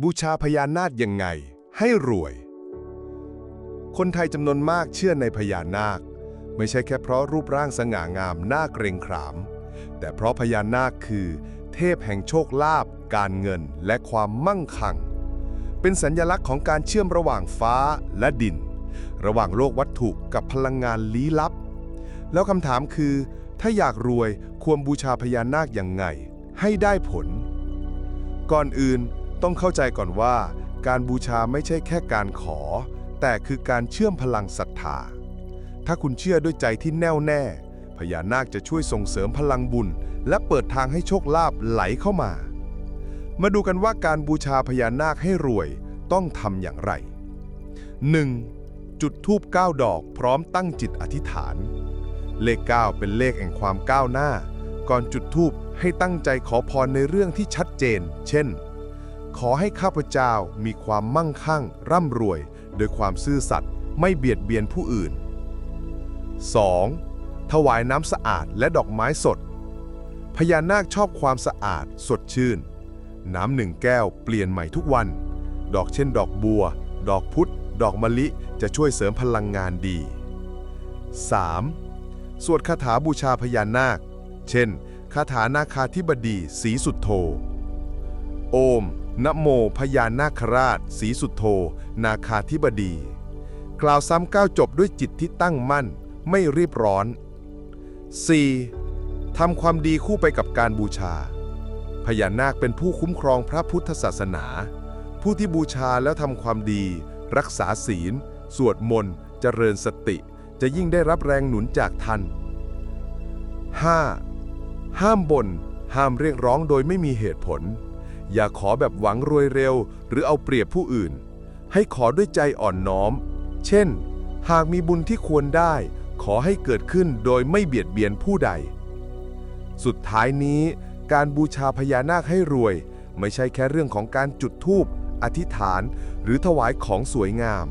บูชาพญานาคยังไง ให้รวย คนไทยจำนวนมากเชื่อในพญานาค ไม่ใช่แค่เพราะรูปร่างสง่างามน่าเกรงขาม แต่เพราะพญานาคคือ เทพแห่งโชคลาภการเงินและความมั่งคั่ง เป็นสัญลักษณ์ของการเชื่อมระหว่างฟ้าและดิน ระหว่างโลกวัตถุกับพลังงานลี้ลับ แล้วคำถามคือ ถ้าอยากรวยควรบูชาพญานาคอย่างไง ให้ได้ผล ก่อนอื่น ต้องเข้าใจก่อนว่าการบูชาไม่ใช่แค่การขอ แต่คือการเชื่อมพลังศรัทธา ถ้าคุณเชื่อด้วยใจที่แน่วแน่ พญานาคจะช่วยส่งเสริมพลังบุญ และเปิดทางให้โชคลาภไหลเข้ามา มาดูกันว่าการบูชาพญานาคให้รวยต้องทำอย่างไร 1. จุดธูป9ดอกพร้อมตั้งจิตอธิษฐาน เลข 9 เป็นเลขแห่งความก้าวหน้า ก่อนจุดธูปให้ตั้งใจขอพรในเรื่องที่ชัดเจน เช่น ขอให้ข้าพเจ้ามีความมั่งคั่ง ร่ำรวย โดยความซื่อสัตย์ไม่เบียดเบียนผู้อื่น 2. ถวายน้ำสะอาดและดอกไม้สด พญานาคชอบความสะอาด สดชื่น น้ำหนึ่งแก้วเปลี่ยนใหม่ทุกวัน ดอกเช่นดอกบัว ดอกพุธดอกมะลิจะช่วยเสริมพลังงานดี 3. สวดคาถาบูชาพญานาค เช่น คาถานาคาธิบดีสีสุดโท โอม นโมพญานาคราช สีสุดโทนาคาธิบดี กล่าวซ้ำก้าวจบด้วยจิตที่ตั้งมั่น ไม่รีบร้อน 4. ทำความดีคู่ไปกับการบูชา พญานาคเป็นผู้คุ้มครองพระพุทธศาสนา ผู้ที่บูชาแล้วทำความดี รักษาศีล สวดมนต์ เจริญสติ จะยิ่งได้รับแรงหนุนจากท่าน 5. ห้ามบน่นห้ามเรียกร้องโดยไม่มีเหตุผล อย่าขอแบบหวังรวยเร็ว หรือเอาเปรียบผู้อื่น ให้ขอด้วยใจอ่อนน้อม เช่น หากมีบุญที่ควรได้ ขอให้เกิดขึ้นโดยไม่เบียดเบียนผู้ใด สุดท้ายนี้การบูชาพญานาคให้รวย ไม่ใช่แค่เรื่องของการจุดธูปอธิษฐาน หรือถวายของสวยงาม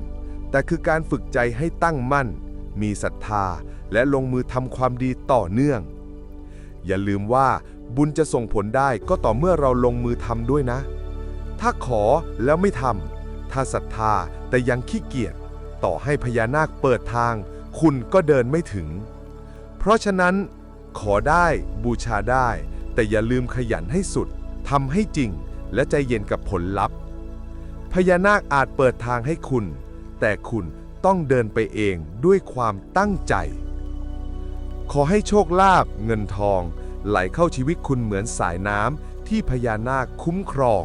แต่คือการฝึกใจให้ตั้งมั่น มีศรัทธาและลงมือทำความดีต่อเนื่อง อย่าลืมว่าบุญจะส่งผลได้ก็ต่อเมื่อเราลงมือทำด้วยนะ ถ้าขอแล้วไม่ทำถ้าศรัทธาแต่ยังขี้เกียจต่อให้พญานาคเปิดทาง คุณก็เดินไม่ถึง เพราะฉะนั้น ขอได้บูชาได้ แต่อย่าลืมขยันให้สุดทำให้จริง และใจเย็นกับผลลัพธ์ พญานาคอาจเปิดทางให้คุณ แต่คุณต้องเดินไปเองด้วยความตั้งใจ ขอให้โชคลาภเงินทอง ไหลเข้าชีวิตคุณเหมือนสายน้ำที่พญานาคคุ้มครอง